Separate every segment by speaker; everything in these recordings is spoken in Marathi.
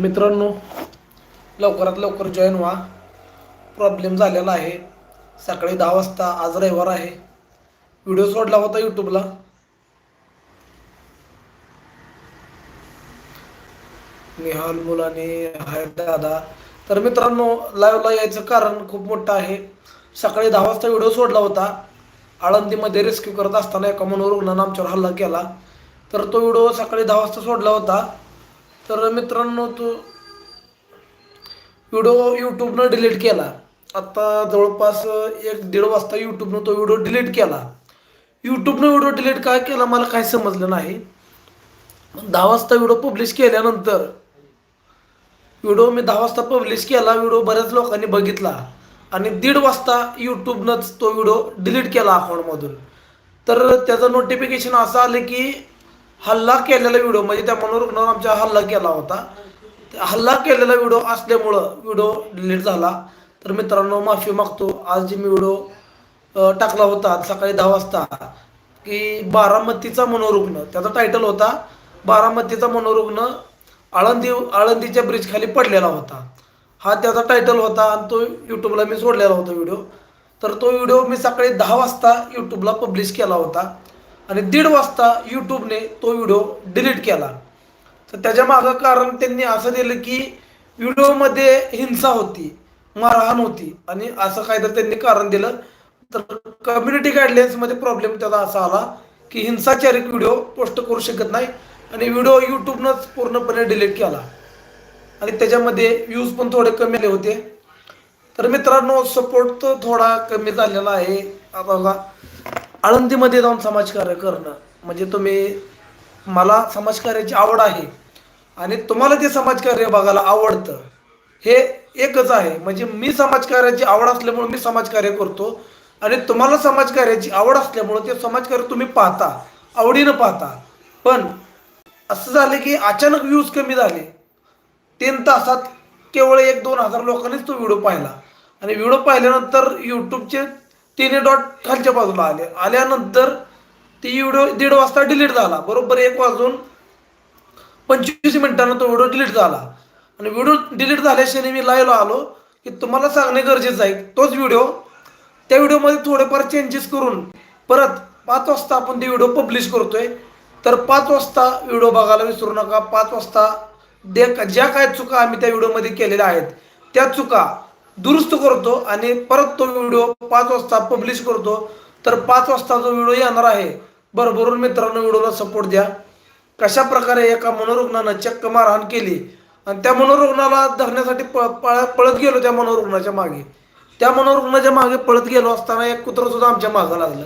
Speaker 1: मित्रांनो लवकरात लवकर जॉईन व्हा. प्रॉब्लेम झालेला आहे. सकाळी दहा वाजता आज रविवार आहे. व्हिडिओ सोडला होता यूट्यूबला निहाल मुलाने हाय दादा. तर मित्रांनो लाईव्हला यायचं कारण खूप मोठं आहे. सकाळी दहा वाजता व्हिडिओ सोडला होता. आळंदीमध्ये रेस्क्यू करत असताना एका मनोरुग्णानं आमच्यावर हल्ला केला. तर तो व्हिडिओ सकाळी दहा वाजता सोडला होता. तर मित्रांनो तो व्हिडिओ यूट्यूबनं डिलीट केला. आत्ता जवळपास एक दीड वाजता यूट्यूबनं तो व्हिडिओ डिलीट केला. यूट्यूबनं व्हिडिओ डिलीट काय केला मला काही समजलं नाही. दहा वाजता व्हिडिओ पब्लिश केल्यानंतर व्हिडिओ मी दहा वाजता पब्लिश केला व्हिडिओ बऱ्याच लोकांनी बघितला. आणि दीड वाजता यूट्यूबनंच तो व्हिडिओ डिलीट केला अकाउंटमधून तर त्याचं नोटिफिकेशन असं आलं की हल्ला केलेला व्हिडिओ म्हणजे त्या मनोरुग्णावर आमच्या हल्ला केला होता. हल्ला केलेला व्हिडिओ असल्यामुळं व्हिडिओ डिलीट झाला. तर मित्रांनो माफी मागतो. आज जे मी व्हिडिओ टाकला होता आज सकाळी दहा वाजता की बारामतीचा मनोरुग्ण त्याचा टायटल होता बारामतीचा मनोरुग्ण आळंदी आळंदीच्या ब्रिजखाली पडलेला होता. हा त्याचा टायटल होता आणि तो यूट्यूबला मी सोडलेला होता व्हिडिओ तर तो व्हिडिओ मी सकाळी दहा वाजता यूट्यूबला पब्लिश केला होता. आणि दीड वाजता यूट्यूबने तो व्हिडिओ डिलीट केला. तर त्याच्या मागं कारण त्यांनी असं दिलं की व्हिडिओमध्ये हिंसा होती मारहाण होती. आणि असं काहीतरी त्यांनी कारण दिलं. तर कम्युनिटी गाईडलाईन्समध्ये प्रॉब्लेम त्याचा असा आला की हिंसाचारिक व्हिडिओ पोस्ट करू शकत नाही. आणि व्हिडिओ यूट्यूबनंच पूर्णपणे डिलीट केला. आणि त्याच्यामध्ये व्ह्यूज पण थोडे कमी आले होते. तर मित्रांनो सपोर्ट तर थोडा कमी झालेला आहे. आता आळंदीमध्ये जाऊन समाजकार्य करणं म्हणजे तुम्ही मला समाजकार्याची आवड आहे आणि तुम्हाला ते समाजकार्य बघायला आवडतं हे एकच आहे. म्हणजे मी समाजकार्याची आवड असल्यामुळे मी समाजकार्य करतो आणि तुम्हाला समाजकार्याची आवड असल्यामुळे ते समाजकार्य तुम्ही पाहता आवडीनं पाहता. पण असं झालं की अचानक व्ह्यूज कमी झाले. तीन तासात केवळ एक दोन हजार लोकांनीच तो व्हिडिओ पाहिला. आणि व्हिडिओ पाहिल्यानंतर यूट्यूबचे तिने डॉट खालच्या बाजूला आले. आल्यानंतर ती व्हिडिओ दीड वाजता डिलीट झाला. बरोबर एक वाजून पंचवीस मिनिटानं तो व्हिडिओ डिलीट झाला. आणि व्हिडिओ डिलीट झाल्याशिवाय मी लाईव्हला आलो की तुम्हाला सांगणे गरजेचं आहे. तोच व्हिडिओ त्या व्हिडिओमध्ये थोडेफार चेंजेस करून परत पाच वाजता आपण ते व्हिडिओ पब्लिश करतोय. तर पाच वाजता व्हिडिओ बघायला विसरू नका. पाच वाजता दे ज्या काय चुका आम्ही त्या व्हिडिओमध्ये केलेल्या आहेत त्या चुका दुरुस्त करतो आणि परत तो व्हिडिओ पाच वाजता पब्लिश करतो. तर पाच वाजता जो व्हिडिओ येणार आहे भरभरून मित्रांनो व्हिडिओला सपोर्ट द्या. कशा प्रकारे एका मनोरुग्णानं चक्क मारहाण केली आणि त्या मनोरुग्णाला धरण्यासाठी प पळ- पळत गेलो त्या मनोरुग्णाच्या मागे. त्या मनोरुग्णाच्या मागे पळत गेलो असताना एक कुत्रं सुद्धा आमच्या मागं लागलं.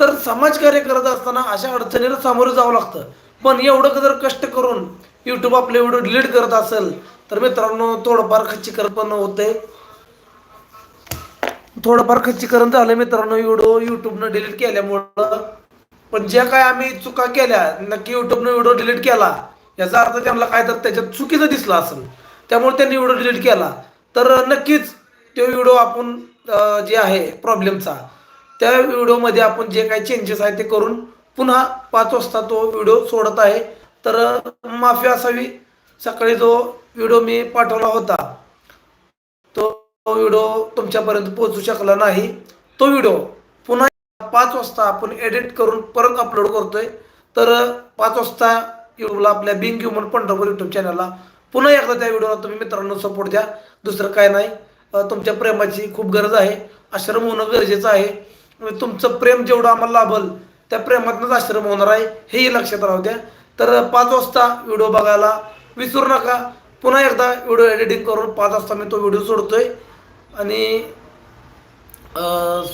Speaker 1: तर समाजकार्य करत असताना अशा अडचणीला सामोरं जावं लागतं. पण एवढं जर कष्ट करून यूट्यूब आपले व्हिडिओ डिलीट करत असेल तर मित्रांनो थोडंफार खच्चीकरण पण होते थोडंफार खच्चीकरण झालं मित्रांनो. व्हिडिओ युट्यूबनं डिलीट केल्यामुळं. पण ज्या काय आम्ही चुका केल्या नक्की युट्यूबनं व्हिडिओ डिलीट केला याचा अर्थ त्यांना काय तर त्याच्यात चुकीचं दिसलं असेल. त्यामुळे त्यांनी व्हिडिओ डिलीट केला. तर नक्कीच तो व्हिडिओ आपण जे आहे प्रॉब्लेमचा त्या व्हिडिओमध्ये आपण जे काही चेंजेस आहे ते करून पुन्हा पाच वाजता तो व्हिडिओ सोडत आहे. तर माफी असावी. सकाळी जो व्हिडिओ मी पाठवला होता तो व्हिडिओ तुमच्यापर्यंत पोहोचू शकला नाही. तो व्हिडिओ पुन्हा पाच वाजता आपण एडिट करून परत अपलोड करतोय. तर पाच वाजता युट्यूबला आपल्या बिंग ह्युमन पंढरपूर युट्यूब चॅनलला पुन्हा एकदा त्या व्हिडिओला तुम्ही मित्रांनो सपोर्ट द्या. दुसरं काय नाही. तुमच्या प्रेमाची खूप गरज आहे. आश्रम होणं गरजेचं आहे. म्हणजे तुमचं प्रेम जेवढं आम्हाला लाभल त्या प्रेमातनंच आश्रम होणार आहे हेही लक्षात राहू द्या. तर पाच वाजता व्हिडिओ बघायला विसरू नका. पुन्हा एकदा व्हिडिओ एडिटिंग करून पाच वाजता मी तो व्हिडिओ सोडतोय. आणि अं,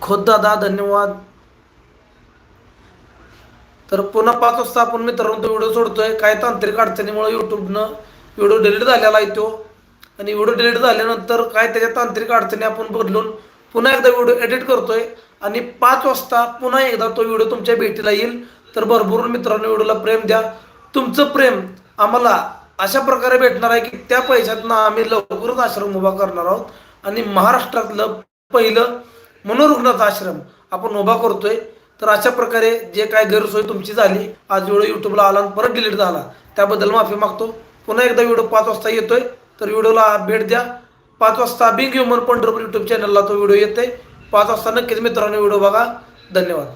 Speaker 1: खोद दादा धन्यवाद. तर पुन्हा पाच वाजता आपण मित्रांनो तो व्हिडिओ सोडतोय. काय तांत्रिक अडचणीमुळे यूट्यूबनं व्हिडिओ डिलीट झालेला आहे तो. आणि व्हिडिओ डिलीट झाल्यानंतर काय त्याच्या तांत्रिक अडचणी आपण बदलून पुन्हा एकदा व्हिडिओ एडिट करतोय. आणि पाच वाजता पुन्हा एकदा तो व्हिडिओ तुमच्या भेटीला येईल. तर भरभरून मित्रांनो व्हिडिओला प्रेम द्या. तुमचं प्रेम आम्हाला अशा प्रकारे भेटणार आहे की त्या पैशातनं आम्ही लवकरच आश्रम उभा करणार आहोत. आणि महाराष्ट्रातलं पहिलं मनोरुग्णाचा आश्रम आपण उभा करतोय. तर अशा प्रकारे जे काय गैरसोय तुमची झाली आज व्हिडिओ युट्यूबला आला आणि परत डिलीट झाला त्याबद्दल माफी मागतो. पुन्हा एकदा व्हिडिओ पाच वाजता येतोय. तर व्हिडिओला भेट द्या. पाच वाजता बिग ह्युमन पंढरपूर युट्यूब चॅनलला तो व्हिडिओ येते पाच वाजता नक्कीच मित्रांनो व्हिडिओ बघा. धन्यवाद.